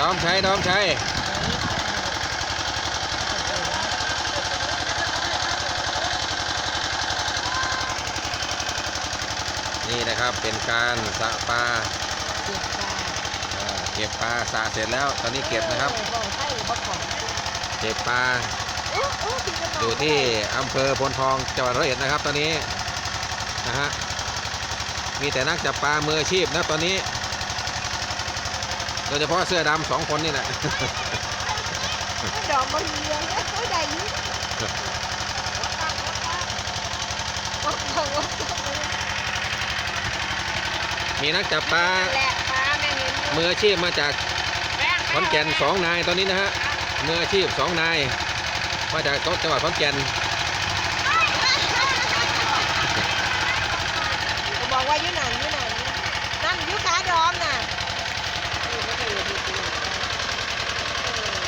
ดอมชัยดอมชัยนี่นะครับเป็นการสะปลาเก็บปลาสะเสร็จแล้วตอนนี้เก็บนะครับ เก็บปลาอยู่ที่อำเภอพลทองจังหวัดร้อยเอ็ดนะครับตอนนี้นะฮะมีแต่นักจับปลามืออาชีพนะตอนนี้ ดยเฉพาะเสื้อดำสองคนนี่แหละ ดอกมะเรียงโอ้ยได้อยิ่งบอกบอกว่ามีนักจับปลาแหละปลาแม่เห็นอยู่มืออาชีพมาจากขอนแก่นสองนายตอนนี้นะฮะมืออาชีพสองนายมาจากจังหวัดขอนแก่น ก็บอกว่าอยู่นั่นอยู่นั่นนั่นอยู่ขาดอมน่ะเออไม่เคยเห็นดูดูเออ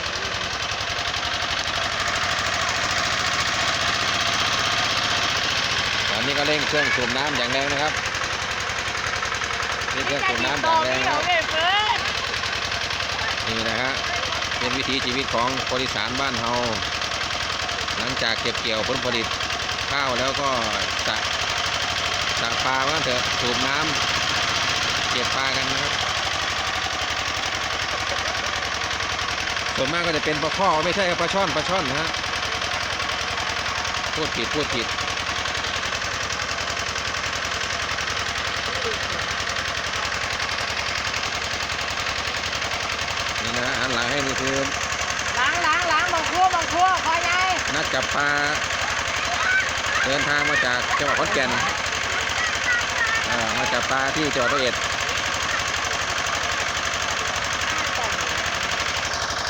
ตอนนี้ ก็เร่งเครื่องสูบน้ำอย่างแรงนะครับนี่เครื่องสูบน้ำอย่างแรงนะครับนี่นะฮะเป็นวิถีชีวิตของคนอีสานบ้านเฮาหลังจากเก็บเกี่ยวผลผลิตข้าวแล้วก็สะสะปลาว่าเถอะสูบน้ำเก็บปลากันนะครับส่วนมากก็จะเป็นปลาข้อไม่ใช่ปลาช่อนปลาช่อนนะฮะพูดผิดพูดผิด นี่นะหันหลัง ให้นี่คือล้างล้างล้างบางครัวบางครัวพอไงนักจับปลาเดินทางมาจากจังหวัดขอนแก่นอ่ามาจับปลาที่จังหวัดร้อยเอ็ด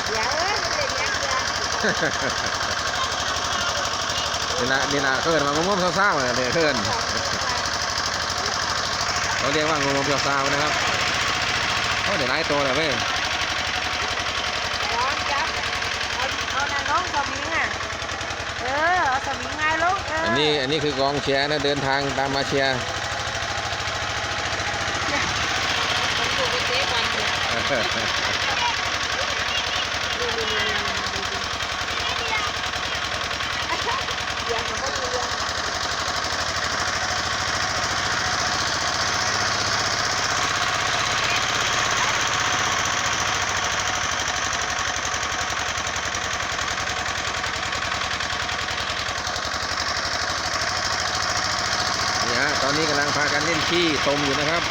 เดี๋ยวเอ้ยมันเป็นยังไงนี่นะนี่นะเขินมางมๆเศร้าๆนะเนี่ยเขินเขาเรียกว่างมๆเศร้าๆนะครับเขาเดี๋ยวไล่ตัวเลยเว้ย ร้อนจับเอาเอาน่ะน้องสมิงอะ เออ เอา สมิงไงลูกเอออัอันนี้อันนี้คือกองเชียร์นะเดินทางตามมาเชียร์มันอยู่กับเจ๊วันเนี่ยเดี๋ยวเขาก็เรียน นี่ฮะตอนนี้กำลังพากันเล่นขี้ตมอยู่นะครับ